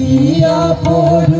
কি অপরূপ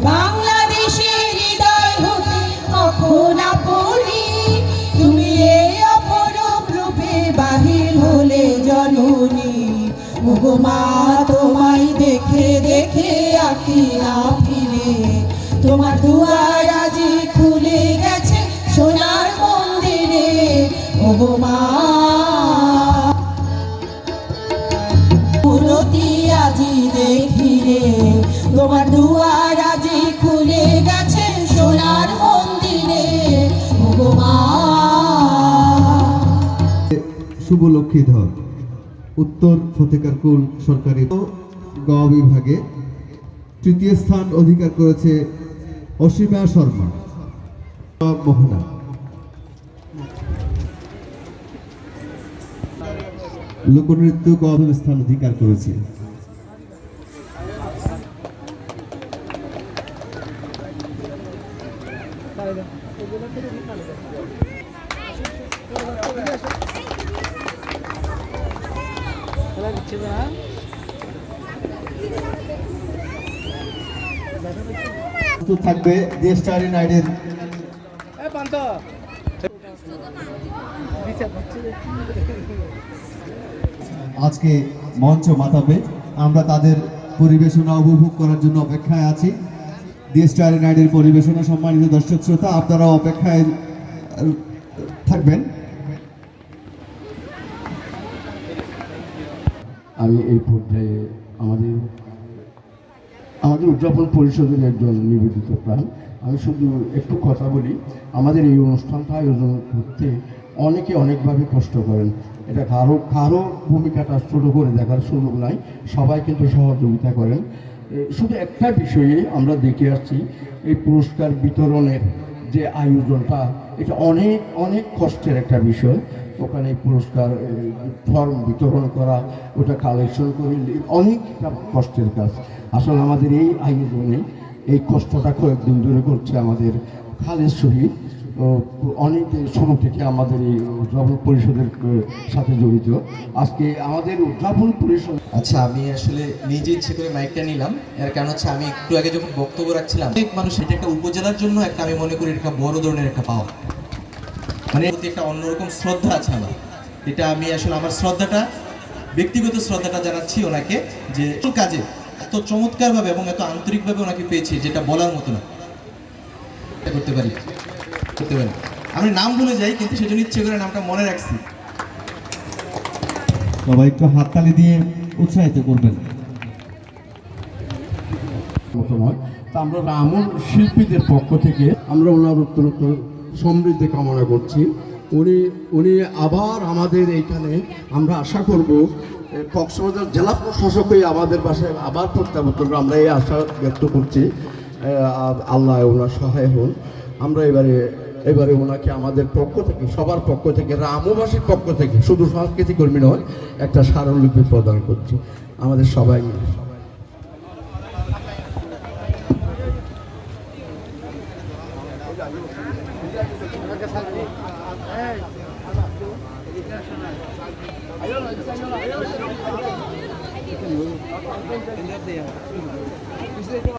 বাংলাদেশের হৃদয় তুমি রূপে বাহির হলে দেখে দেখে আঁকি তোমার দুয়ার আজি খুলে গেছে সোনার মন্দিরে। মা শুভ লক্ষ্মীধর, উত্তর ফতেকারকুল সরকারি গ বিভাগে তৃতীয় স্থান অধিকার করেছে অসীমা শর্মা, মোহনা। লোকনৃত্য গ স্থান অধিকার করেছে। প্রস্তুত থাকবে দেশ স্টারি আজকে মঞ্চ মাতাবে। আমরা তাদের পরিবেশনা উপভোগ করার জন্য অপেক্ষায় আছি। দিয়ে স্টারি পরিবেশনা সম্মানিত দর্শক শ্রোতা আপনারা অপেক্ষায় থাকবেন। আমি এই পর্যায়ে আমাদের আমাদের উদযাপন পরিষদের একজন নিবেদিত প্রাণ। আমি শুধু একটু কথা বলি, আমাদের এই অনুষ্ঠানটা আয়োজন করতে অনেকে অনেকভাবে কষ্ট করেন। এটা কারও কারও ভূমিকাটা ছোটো করে দেখার সুযোগ নাই, সবাই কিন্তু সহযোগিতা করেন। শুধু একটা বিষয়ে আমরা দেখে আসছি, এই পুরস্কার বিতরণের যে আয়োজনটা, এটা অনেক অনেক কষ্টের একটা বিষয়। ওখানে পুরস্কার ফর্ম বিতরণ করা, ওটা কালেকশন করে অনেকটা কষ্টের কাজ। আসলে আমাদের এই আয়োজনে এই কষ্টটা কয়েকদিন ধরে করছে আমাদের খালেদ শহীদ। অনেক শুরু থেকে আমাদের এই উদ্যাপন পরিষদের সাথে জড়িত। আজকে আমাদের উদ্যাপন পরিষদ আচ্ছা আমি আসলে নিজে ইচ্ছে করে মাইকটা নিলাম। এর কারণ হচ্ছে আমি একটু আগে যখন বক্তব্য রাখছিলাম, অনেক মানুষ এটা একটা উপজেলার জন্য একটা, আমি মনে করি এটা বড় ধরনের একটা পাওয়া। মানে প্রতি একটা অন্যরকম শ্রদ্ধা আছে আমার। এটা আমি আসলে আমার শ্রদ্ধাটা ব্যক্তিগত শ্রদ্ধাটা জানাচ্ছি ওনাকে যে কাজে এত চমৎকারভাবে এবং এত আন্তরিকভাবে ওনাকে পেয়েছি যেটা বলার মতো না। করতে পারি করতে পারি। আমি নাম ভুলে যাই কিন্তু সেজন্য ইচ্ছে করে নামটা মনে রাখছি। সবাই একটু হাততালি দিয়ে উৎসাহিত করবেন। মতামত তা আমরা রামুর শিল্পীদের পক্ষ থেকে আমরা ওনার উত্তরোত্তর সমৃদ্ধি কামনা করছি। উনি উনি আবার আমাদের এইখানে, আমরা আশা করব কক্সবাজার জেলা প্রশাসকই আমাদের বাসায় আবার প্রত্যাবর্তন করবে। আমরা এই আশা ব্যক্ত করছি। আল্লাহ ওনার সহায় হন। আমরা এবারে এবারে ওনাকে আমাদের পক্ষ থেকে, সবার পক্ষ থেকে রামবাসীর পক্ষ থেকে, শুধু সংস্কৃতি কর্মী নয়, একটা স্মারকলিপি প্রদান করছি। আমাদের সবাই মিলে। Thank you.